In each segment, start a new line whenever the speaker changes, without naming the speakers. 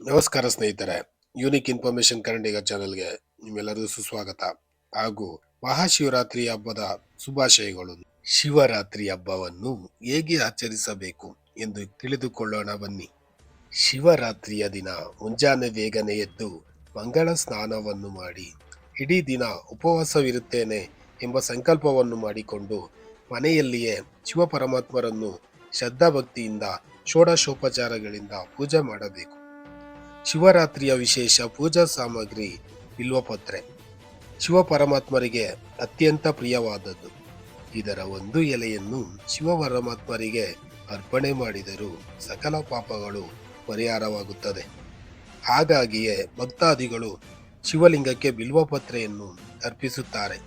ನಮಸ್ಕಾರ ಸ್ನೇಹಿತರೆ. Unique information ಕನ್ನಡಿಗ ಚಾನೆಲ್ಗೆ ನಿಮ್ಮೆಲ್ಲರಿಗೂ ಸುಸ್ವಾಗತ. ಹಾಗೂ ಮಹಾಶಿವರಾತ್ರಿ ಹಬ್ಬದ ಶುಭಾಶಯಗಳು. ಶಿವರಾತ್ರಿ ಹಬ್ಬವನ್ನು ಹೇಗೆ ಆಚರಿಸಬೇಕು ಎಂದು ತಿಳಿದುಕೊಳ್ಳೋಣ ಬನ್ನಿ. ಶಿವರಾತ್ರಿಯ ದಿನ ಮುಂಜಾನೆ ಬೇಗನೆ ಎದ್ದು ಮಂಗಳ ಸ್ನಾನವನ್ನು ಮಾಡಿ, ಇಡೀ ದಿನ ಉಪವಾಸವಿರುತ್ತೇನೆ ಎಂಬ ಸಂಕಲ್ಪವನ್ನು ಮಾಡಿಕೊಂಡು ಮನೆಯಲ್ಲಿಯೇ ಶಿವ ಪರಮಾತ್ಮರನ್ನು ಶ್ರದ್ಧಾಭಕ್ತಿಯಿಂದ, ಷೋಡಶೋಪಚಾರಗಳಿಂದ ಪೂಜೆ ಮಾಡಬೇಕು. ಶಿವರಾತ್ರಿಯ ವಿಶೇಷ ಪೂಜಾ ಸಾಮಗ್ರಿ ಬಿಲ್ವಪತ್ರೆ ಶಿವ ಪರಮಾತ್ಮರಿಗೆ ಅತ್ಯಂತ ಪ್ರಿಯವಾದದ್ದು. ಇದರ ಒಂದು ಎಲೆಯನ್ನು ಶಿವ ಪರಮಾತ್ಮರಿಗೆ ಅರ್ಪಣೆ ಮಾಡಿದರೂ ಸಕಲ ಪಾಪಗಳು ಪರಿಹಾರವಾಗುತ್ತದೆ. ಹಾಗಾಗಿಯೇ ಭಕ್ತಾದಿಗಳು ಶಿವಲಿಂಗಕ್ಕೆ ಬಿಲ್ವಪತ್ರೆಯನ್ನು ಅರ್ಪಿಸುತ್ತಾರೆ.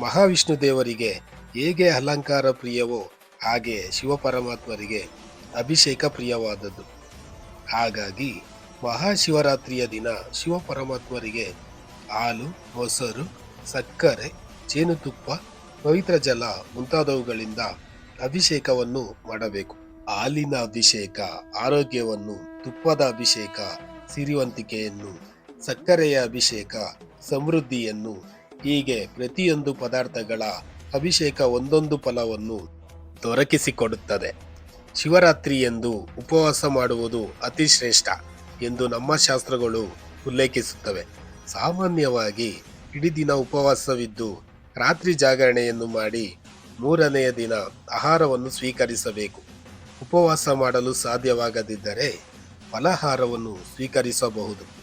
ಮಹಾವಿಷ್ಣು ದೇವರಿಗೆ ಹೇಗೆ ಅಲಂಕಾರ ಪ್ರಿಯವೋ ಹಾಗೆ ಶಿವಪರಮಾತ್ಮರಿಗೆ ಅಭಿಷೇಕ ಪ್ರಿಯವಾದದ್ದು. ಹಾಗಾಗಿ ಮಹಾಶಿವರಾತ್ರಿಯ ದಿನ ಶಿವ ಪರಮಾತ್ಮರಿಗೆ ಹಾಲು, ಮೊಸರು, ಸಕ್ಕರೆ, ಜೇನುತುಪ್ಪ, ಪವಿತ್ರ ಜಲ ಮುಂತಾದವುಗಳಿಂದ ಅಭಿಷೇಕವನ್ನು ಮಾಡಬೇಕು. ಹಾಲಿನ ಅಭಿಷೇಕ, ಆರೋಗ್ಯವನ್ನು, ತುಪ್ಪದ ಅಭಿಷೇಕ, ಸಿರಿವಂತಿಕೆಯನ್ನು, ಸಕ್ಕರೆಯ ಅಭಿಷೇಕ, ಸಮೃದ್ಧಿಯನ್ನು, ಹೀಗೆ ಪ್ರತಿಯೊಂದು ಪದಾರ್ಥಗಳ ಅಭಿಷೇಕ ಒಂದೊಂದು ಫಲವನ್ನು ದೊರಕಿಸಿಕೊಡುತ್ತದೆ. ಶಿವರಾತ್ರಿ ಎಂದು ಉಪವಾಸ ಮಾಡುವುದು ಅತಿ ಶ್ರೇಷ್ಠ ಎಂದು ನಮ್ಮ ಶಾಸ್ತ್ರಗಳು ಉಲ್ಲೇಖಿಸುತ್ತವೆ. ಸಾಮಾನ್ಯವಾಗಿ ಇಡೀ ದಿನ ಉಪವಾಸವಿದ್ದು ರಾತ್ರಿ ಜಾಗರಣೆಯನ್ನು ಮಾಡಿ ಮೂರನೆಯ ದಿನ ಆಹಾರವನ್ನು ಸ್ವೀಕರಿಸಬೇಕು. ಉಪವಾಸ ಮಾಡಲು ಸಾಧ್ಯವಾಗದಿದ್ದರೆ ಫಲಹಾರವನ್ನು ಸ್ವೀಕರಿಸಬಹುದು.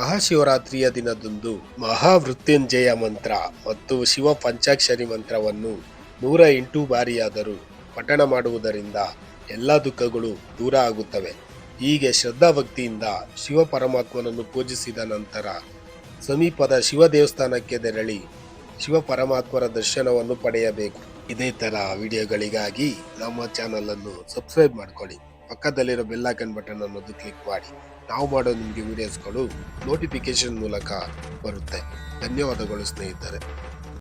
ಮಹಾಶಿವರಾತ್ರಿಯ ದಿನದಂದು ಮಹಾವೃತ್ಯುಂಜಯ ಮಂತ್ರ ಮತ್ತು ಶಿವ ಪಂಚಾಕ್ಷರಿ ಮಂತ್ರವನ್ನು ನೂರ ಎಂಟು ಬಾರಿಯಾದರೂ ಪಠಣ ಮಾಡುವುದರಿಂದ ಎಲ್ಲ ದುಃಖಗಳು ದೂರ ಆಗುತ್ತವೆ. ಹೀಗೆ ಶ್ರದ್ಧಾಭಕ್ತಿಯಿಂದ ಶಿವ ಪರಮಾತ್ಮನನ್ನು ಪೂಜಿಸಿದ ನಂತರ ಸಮೀಪದ ಶಿವ ದೇವಸ್ಥಾನಕ್ಕೆ ತೆರಳಿ ಶಿವ ಪರಮಾತ್ಮರ ದರ್ಶನವನ್ನು ಪಡೆಯಬೇಕು. ಇದೇ ತರ ವಿಡಿಯೋಗಳಿಗಾಗಿ ನಮ್ಮ ಚಾನಲನ್ನು ಸಬ್ಸ್ಕ್ರೈಬ್ ಮಾಡ್ಕೊಳ್ಳಿ. ಪಕ್ಕದಲ್ಲಿರೋ ಬೆಲ್ಲೈಕನ್ ಬಟನ್ ಅನ್ನೋದು ಕ್ಲಿಕ್ ಮಾಡಿ. ನಾವು ಮಾಡೋ ನಿಮಗೆ ವಿಡಿಯೋಸ್ಗಳು ನೋಟಿಫಿಕೇಶನ್ ಮೂಲಕ ಬರುತ್ತೆ. ಧನ್ಯವಾದಗಳು ಸ್ನೇಹಿತರೆ.